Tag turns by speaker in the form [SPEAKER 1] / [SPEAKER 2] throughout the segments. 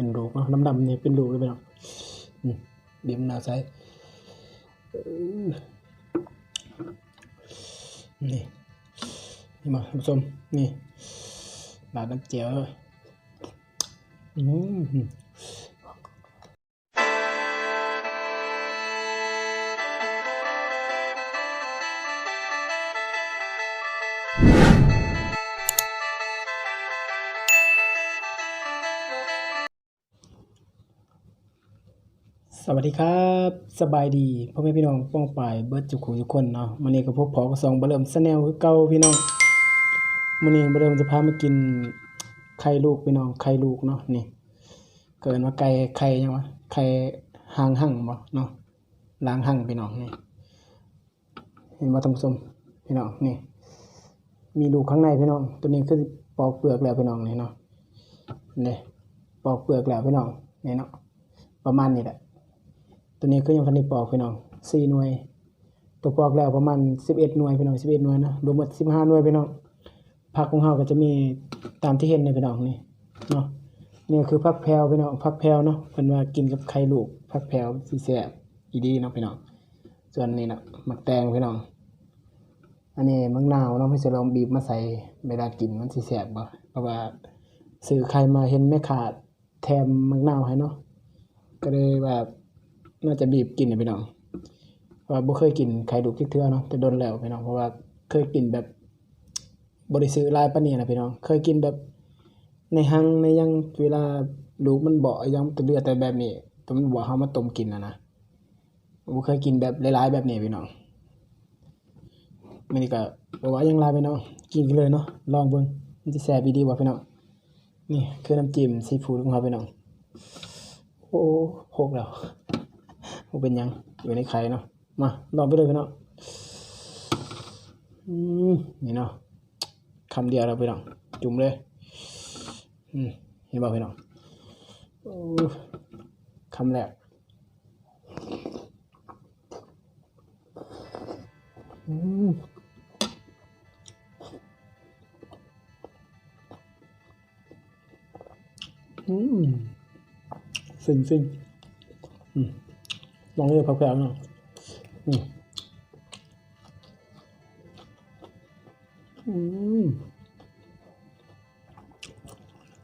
[SPEAKER 1] เป็นรูปเนาะดำเนี่ยเป็นรูเลยพี่น้องอืมบีบมะนาใส่นี่นี่มาผู้ชมนี่ลาดน้ำเจียวเลยอืม วัสดีครับสบายดีพ่อแม่พี่น้องป้องปายเบิร์ดจุกหูทุกคนเนาะมื้อนี้ก็พบพอกับสองบ่เริ่มสแนลคือเก่าพี่น้องมื้อนี้บ่เริ่มจะพามากินไข่ลูกพี่น้องไข่ลูกเนาะนี่ เกินว่าไก่ไข่ยังวะไข่หางหั่งบ่เนาะล้างหั่งพี่น้องนี่เห็นบ่านผู้ชมพี่น้องนี่ มีลูกข้างในพี่น้อง ตัวนี้คือปอกเปลือกแล้วพี่น้องนี่เนาะนี่ปอกเปลือกแล้วพี่น้องนี่เนาะประมาณนี้แหละ ตัวนี้ก็ยังพันได้ปอกพี่น้องสี่หน่วย ตัวปอกแล้วประมาณสิบเอ็ดหน่วยพี่น้องสิบเอ็ดหน่วยนะรวมหมดสิบห้าหน่วยพี่น้องผักของเราก็จะมีตามที่เห็นในพี่น้องนี่เนาะนี่คือผักแพรวพี่น้องผักแพรวเนาะเพิ่นว่ากินกับไข่ลูกผักแพรวสิแซ่บอีดีเนาะพี่น้องส่วนนี้นะมักแตงพี่น้อง อันนี้มักนาวเนาะพี่จะลองบีบมาใส่เวลากินมันสิแซ่บบ่เพราะว่าซื้อไข่มาเห็นแม่ขาดแถมมักนาวให้เนาะก็เลยแบบ น่าจะบีบกินนะพี่น้องเพราะว่าบ่เคยกินไข่ดุกทิกเทื่อเนาะแต่โดนแล้วพี่น้องเพราะว่าเคยกินแบบบ่ได้ซื้อลายปานนี้นะพี่น้อง เคยกินแบบ ในหังในยังเวลาลูกมันเบายังตัวเลือดแต่แบบนี้ตัวมันบ่เฮามาต้มกินนะนะบ่เคยกินแบบหลายๆแบบนี้พี่น้องมื้อนี้ก็บ่ว่ายังลายพี่น้องกินกันเลยเนาะลองเบิ่งมันสิแซ่บอีดีบ่พี่น้องนี่คือน้ำจิ้มซีฟู้ดของเราพี่น้องโอ้โหกแล้ว บ่เป็นหยังอยู่ในไข่เนาะมาลองไปเลยพี่น้องอืมนี่เนาะคำเดียวแล้วพี่น้องจุ่มเลยอืมเห็นบ่พี่น้องโอ้คำแรกอืมอืมซึ้งซึ้งอืม ลองเลือกแพรวๆหน่อยอืมอืม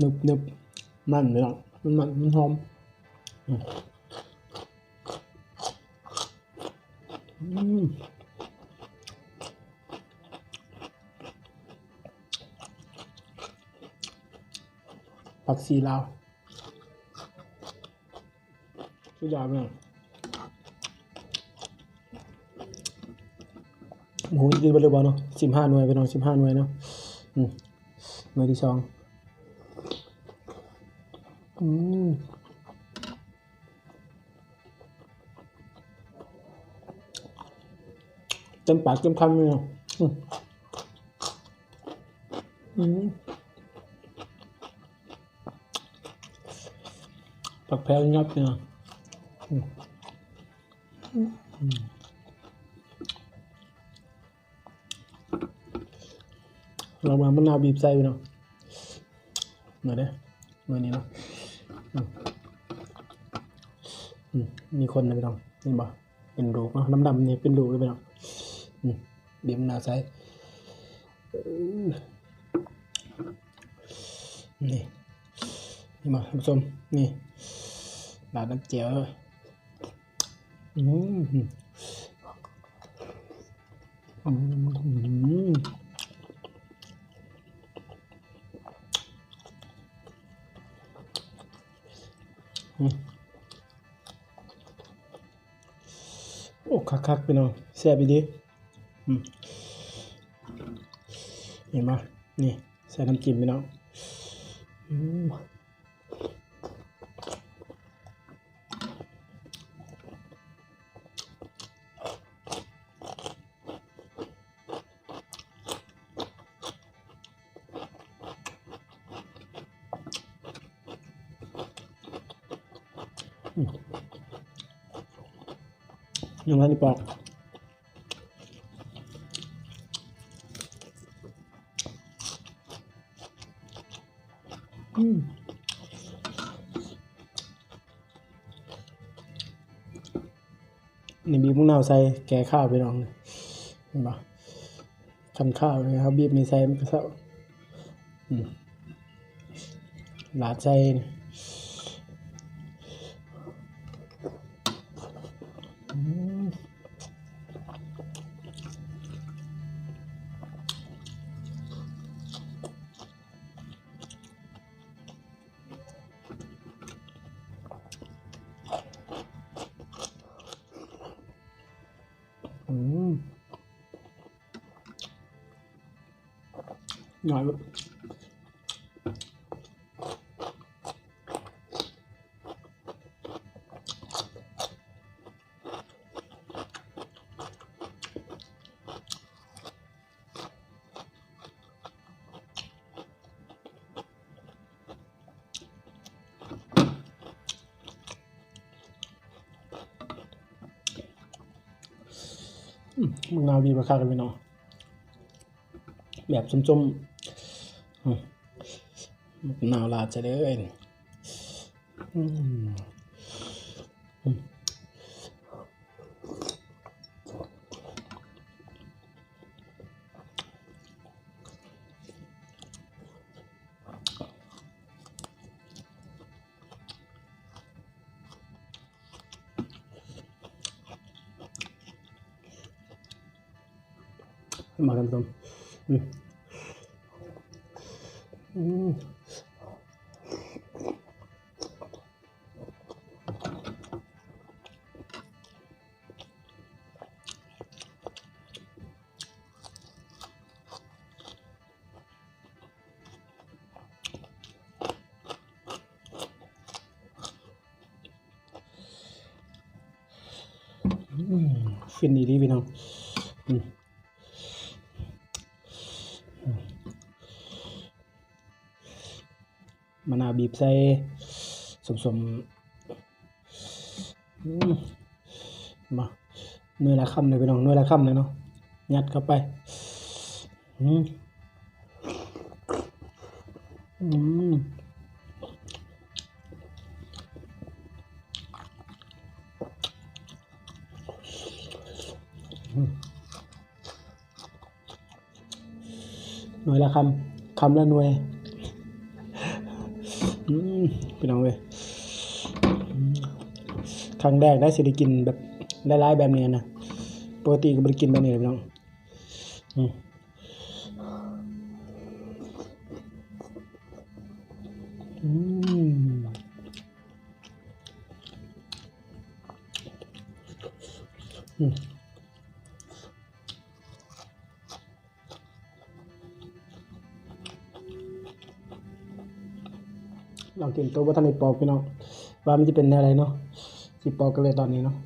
[SPEAKER 1] นึบนึบมันเลยอะมันมันมันหอมอืมผักชีลาวสุดยอดมาก หมูกินไปเลยบ่เนาะสิบห้าหน่วยไปเนาะสิบห้าหน่วยเนาะหน่วยที่สองอืมเต็มปากเต็มคำเลยเนาะอืมอืมผักแพรวยับเนี่ยอืมอืม เรามามะนาวบีบใส่ไปเนาะหน่อยเด้อหน่อยนี้เนาะอืมมีคนนะพี่น้องนี่บ่เป็นลูกเนาะดำๆนี่เป็นลูกเลยพี่น้องอืมบีบมะนาวใส่นี่นี่มาท่านผู้ชมนี่บาดน้ำเจียวเลยอืมอืมโอ้คั คักๆพี่น้องแซ่บดีเห็นไหมนี่ใส่น้ำจิ้มพี่น้องอืม ยังไงดีกว่าอืมนี่บีบมะนาวใส่แก่ข้าวไปลองเลยเห็นปะคันข้าวนะครับบีบมีใส่มันก็เศร้าหลาดใส่ หน่อยมึงนาดีมาค่ากันไปเนาะ แบบจมๆอืมมะนาวลาจะได้อ็นอืมากันตรงอืม ฟินดีดีพี่น้อง มะนาวบีบใส่สมสมมาเนื้อละคำเลยพี่น้องเนื้อละคำเลยเนาะยัดเข้าไปอืมอืมหน่วยละคำคำละหน่วย พี่น้องเว้ยครั้งแรกได้สิได้กินแบบหลายๆแบบนี้นะปกติก็ไม่ได้กินแบบนี้เลยพี่น้องอืมอืม ลองกินตัววัฒนในปอกพี่น้องว่ามันจะเป็นอะไรเนาะสิปอกกันเลยตอนนี้เนาะ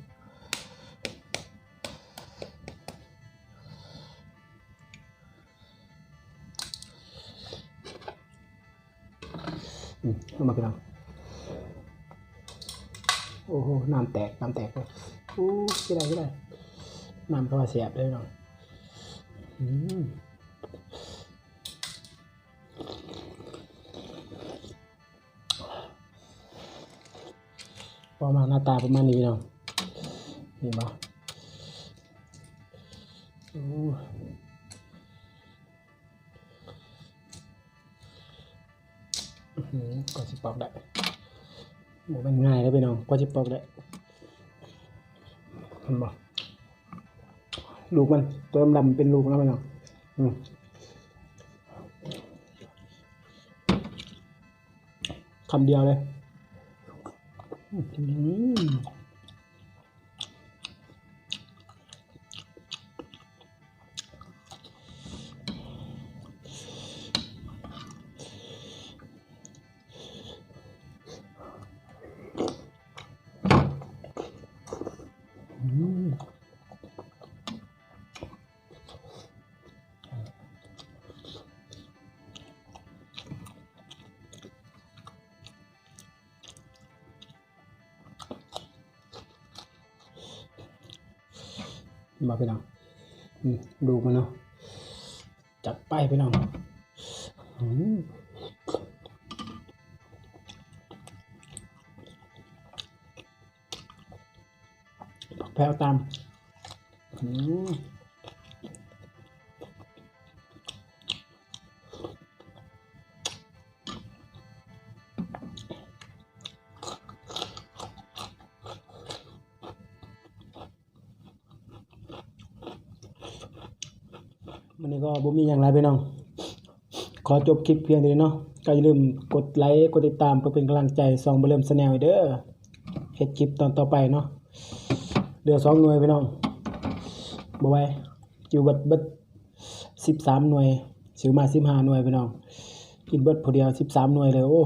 [SPEAKER 1] อืมเอามาพี่น้องโอ้โหน้ำแตกน้ำแตกเลยโอ้กี่ได้กี่ได้น้ำก็ว่าเสียบเลยพี่น้องอืม ประมาณหน้าตาประมาณนี้พี่น้องนี่บ่โอ้อื้อหือก็สิปอกได้หมูมันง่ายแล้วพี่น้องก็สิปอกได้เห็นบ่ลูกมันตัวดำๆเป็นลูกแล้วพี่น้องอืมคำเดียวเลย อืม มาพี่น้องดูมันเนาะจัดไปพี่น้องแพ้วตามอืม บ่มีอย่างไรไปน้อง ขอจบคลิปเพียงเท่านี้เนาะก็อย่าลืมกดไลค์กดติดตามเพื่อเป็นกำลังใจสองบ่เริ่มแนลเด้อเฮ็ดคลิปตอนต่อไปเนาะเดือสองหน่วยพี่น้องบ่ไหวอยู่บัดบัดเบิด13หน่วยซื้อมาสิบห้าน่วยพี่น้องกินเบิดผู้เดียวสิบสามหน่วยเลยโอ้